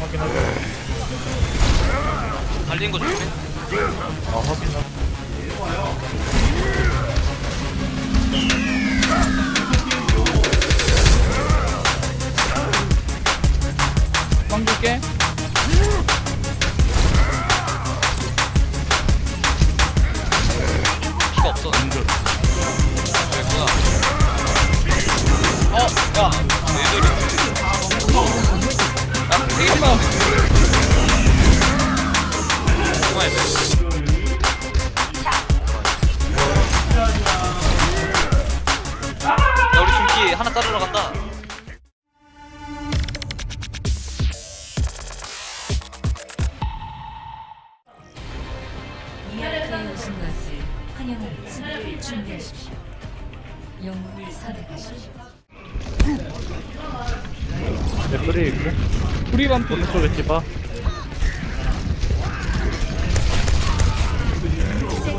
확인하고. 달린 거 조심해. 아, 확인하고. 빵 줄게. 오신 것을 환영합니다. 준비하십시오. 영웅을 선택하십시오. 내 뿌리 있고. 우리 반피. 오른쪽에 집어.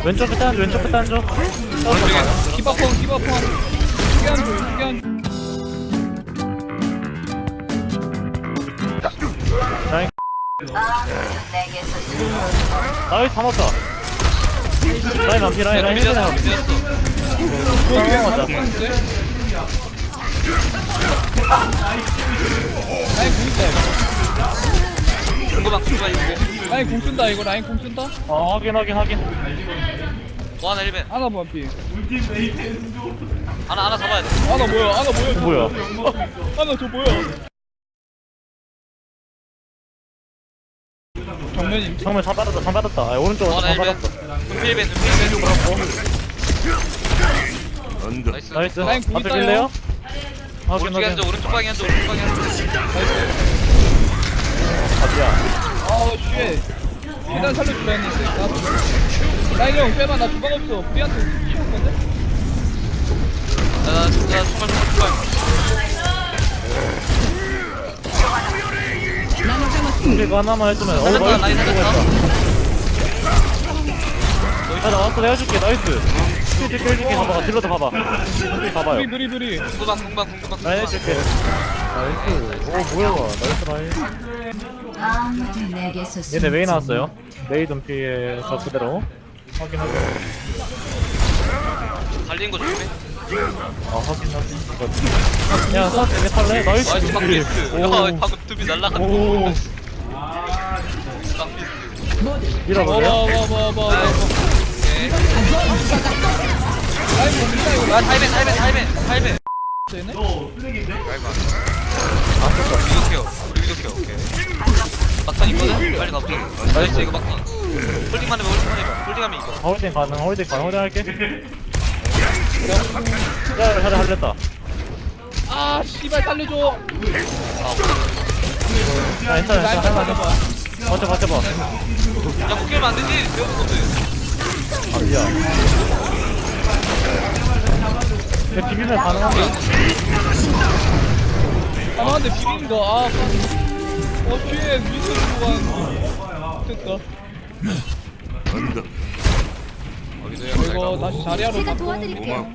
왼쪽 끝에 앉아, 왼쪽 끝에 앉아. 두개 한 줄. 두개 한 줄. 라인. 나이스, 다 맞다. 라인 안피, 라인, 라인. 밀렸어. 두개 맞다. 라인 공 있다 이거. 중고방 중고방 있고. 라인 공 쓴다 이거 라인 공 쓴다. 어, 확인, 확인, 확인. 뭐 하나 1벤. 하나 반피. 하나 하나 잡아야 돼. 하나 뭐야? 하나 뭐야? 저 뭐야? 하나 저 뭐야? 정면임. 정면 다 받았다, 다 받았다. 아, 오른쪽 뭐 하나 다 1벤. 받았다. 눈필 1벤, 눈필 1벤. 나이스. 나이스. 라인 공 앞에 있다요. 빌래요? 오른쪽에 확인. 앉아, 오른쪽 방에 앉아, 오른쪽 방에 앉아. 앞이야. 아우 쉣. 계단 살려주려 했는데. 나 라인 형 빼봐 나 주방 없어. 우리한테 키울 건데? 나, 나, 나 정말 정말 정말. 이거 하나만 해주면. 어, 나이스. 라인 살렸다. 야, 나 왔어, 내가 해줄게. 나이스. 힐 줄게, 해줄게. 가봐, 딜러도 가봐. 힐 가봐요. 브리 브리 브리. 궁금한, 궁금한, 라인 궁금한. 해줄게. 나이스. 오, 뭐야. 나이스. 아무도 내게서 얘네 메이 나왔어요. 메이 덤피에 저 그대로. 확인하고. 달린 거 조심해. 아, 확인하고. 야, 사 되게 탈래? 나이스. 나이스. 야. 방금 tum이 날라갔다. 오. 쓴다 이거. 아, 타이벤, 타이벤, 타이벤, 타이벤. 라인 아이고. 위도 케어. 우리 위도 케어. 오케이. 막판 있거든? 빨리 가보자. 나이스, 이거 막판. 홀딩만 해봐, 홀딩만 해봐. 홀딩하면 이겨. 홀딩 가능, 홀딩 가능, 홀딩 할게. 야, 잘해, 할렸다. 아 씨발 살려줘. 야, 괜찮아, 괜찮아. 버텨, 버텨봐. 야, 묶이면 안 되지. 배우는 건데. 아, 미안. 야, 비비면 가능한데. 아 근데 비빈 거. 아. 어 쉣. 미스 주고 됐다. 이거 다시 자리하러 제가 바꿔. 도와드릴게요.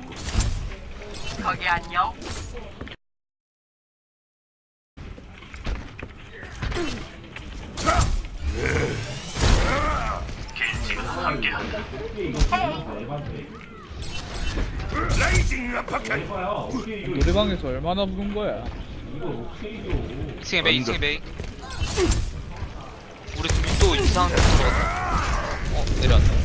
노래방에서 얼마나 부른 거야? 2층에 메이, 2층에 메이. 우리 또 이상한 데 들어갔다. 어, 내려왔다.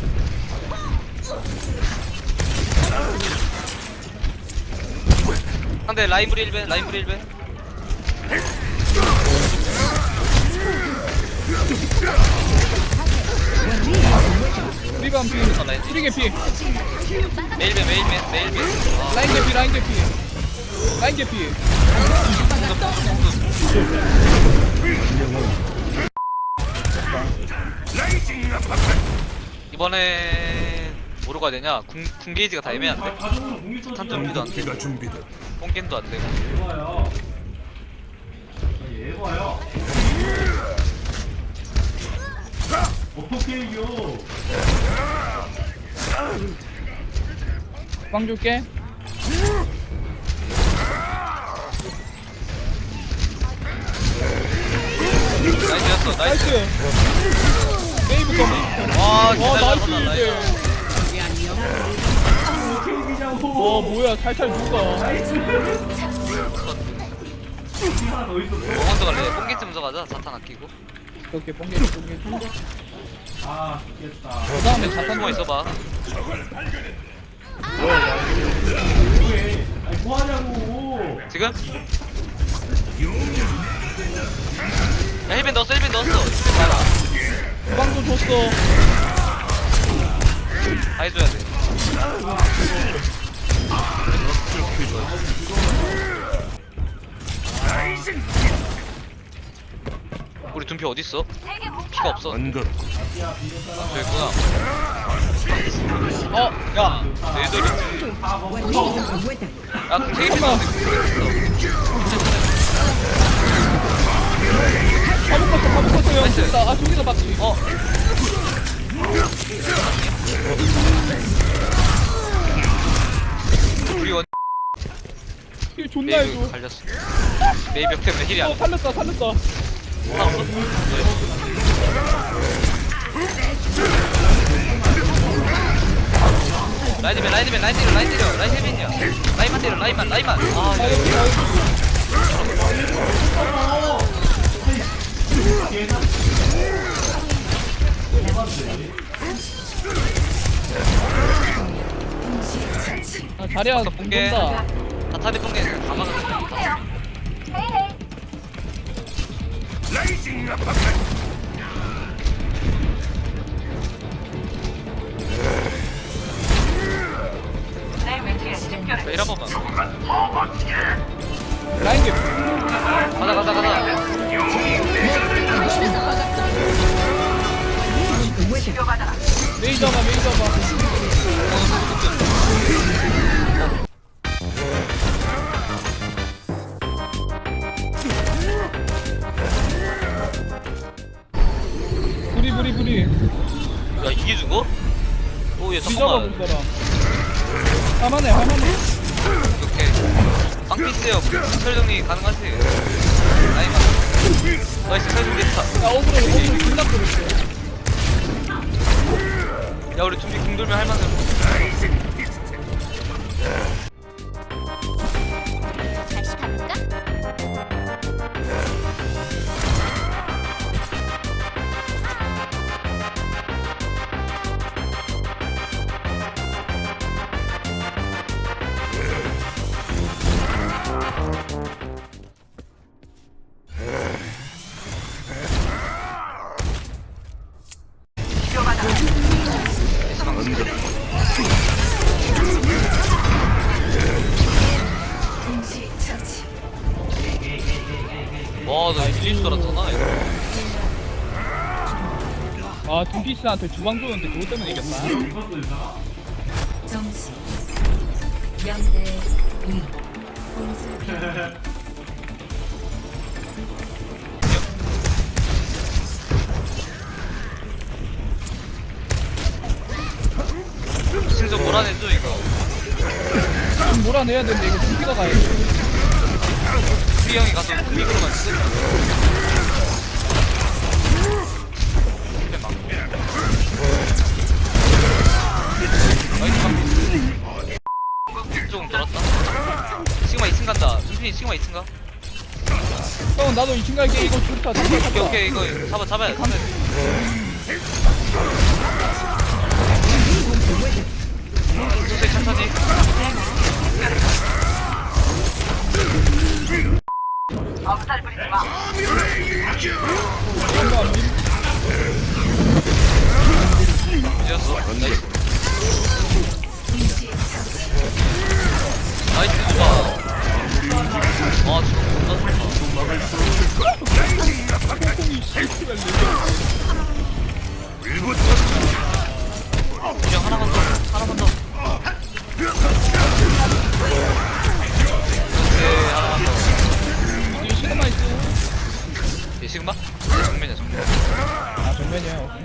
상대 라이브리 1배, 라이브리 1배. 우리 반피. 아, 라인. 우리 개피. 메일 배, 메일 배, 메일 배. 아, 라인 개피. 라인 개피. 라인 개피. 이번에 뭐로 가야 되냐? 궁, 궁 게이지가 다 애매한데? 탄 준비도 안 되고 뽕겐도 안 되고 빵 줄게. 나이스였어 나이스. 나이스. 메이부터 메이부터 와 나이스. 나이스. 이제 와 뭐야 살살 누가. 뭐 먼저 갈래? 뽕게트 먼저 가자 자탄 아끼고 이렇게 뽕개지 뽕개지 그 다음에 자탄 숨어 있어봐. 지금? 야 힐벤 넣었어 힐벤 넣었어. 힐벤 봐라. 주방도 줬어. 다 해줘야 돼 우리 둔피 어딨어? 피가 없어 있구나 어? 야 내돌이 야 그럼 되게 묶었어 다 묶었어 형. 저기다 아 저기다 막지 어? 우리 원힐 존나 메이브 해줘 갈렸어 메이브 때문에 힐이 안어 살렸다 살렸다? 라이드맨 라이드맨 라인 때려 라인 때려 라인 힐맨이야 라인만 때려 라인만 라인만 아 아 자리야 뽕 게. 본다 다타리 뽕게 다 막았어 힐한 번만 라인 개 가자 가자 가자. 메이 잡아 메이 잡아 야 우리 준비 궁 돌면 할만해 아 둠피스한테 주방 줬는데 그것 때문에 이겼다 점수 0대 2. 공수 변경. 진짜 몰아내줘 이거 좀 몰아내야 되는데 이거 둠피가 가야 돼 수희 형이 가서 미끄러만 쓰 간다. 준빈이 시그마 2층 가? 형 나도 2층 갈게 이거 좋다 오케이 오케이 이거 잡아 잡아야 돼 잡아야 돼 천천히. 천천히 이거 그냥 하나만 더 하나만 더 오케이 하나만 더 이게 시그마 있어 얘 시그마? 얘 정면이야 정면 아 정면이야 오케이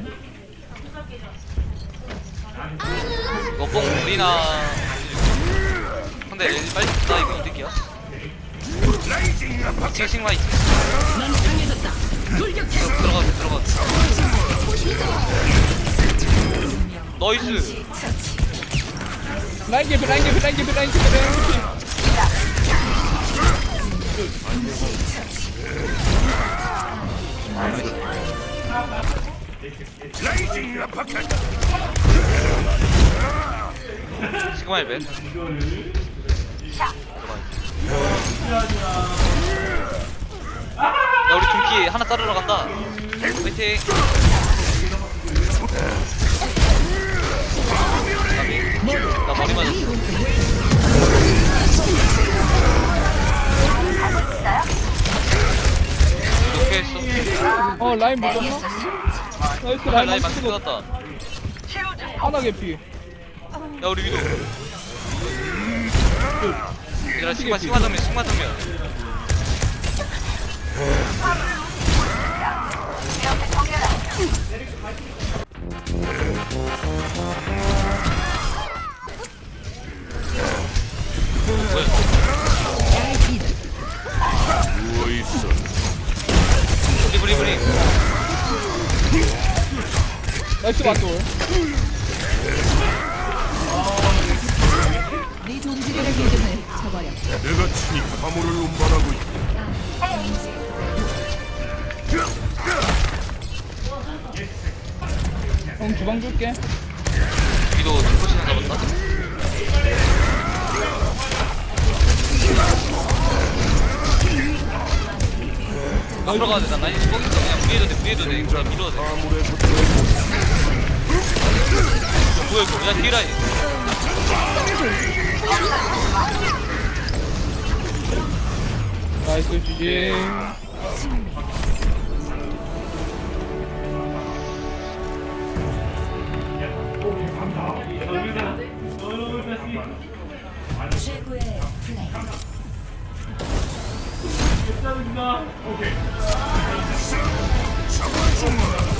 이거 뽕 우리나 근데 얘 빨리 나 이거 이득이야 2층 시그마 2층 들어가 들어가 나이스 라인 개피 라인 개피 라인 개피 라인 개피. 라인 개피 시그마 1배 야 우리 동키 하나 자르러 간다. 화이팅. 나 머리 맞았어. 이렇게 했어. 어 라인 묶었나? 나이스 라인 라인 망치 많이 고. 뜯었다. 하나 개피. 야 우리 위도 얘들아 시그마 시그마 정면 시그마 정면 나이스 맞돌 형 주방 줄게 위도 포지션 잡았다 앞으로 가야 돼. 나 라인 꼭 있어. 그냥 위에도 돼. 위에도 돼. 그냥 밀어도 돼. 뭐야 이거? 야 뒤라인. 나이스 GG 최고의 플레이. 공식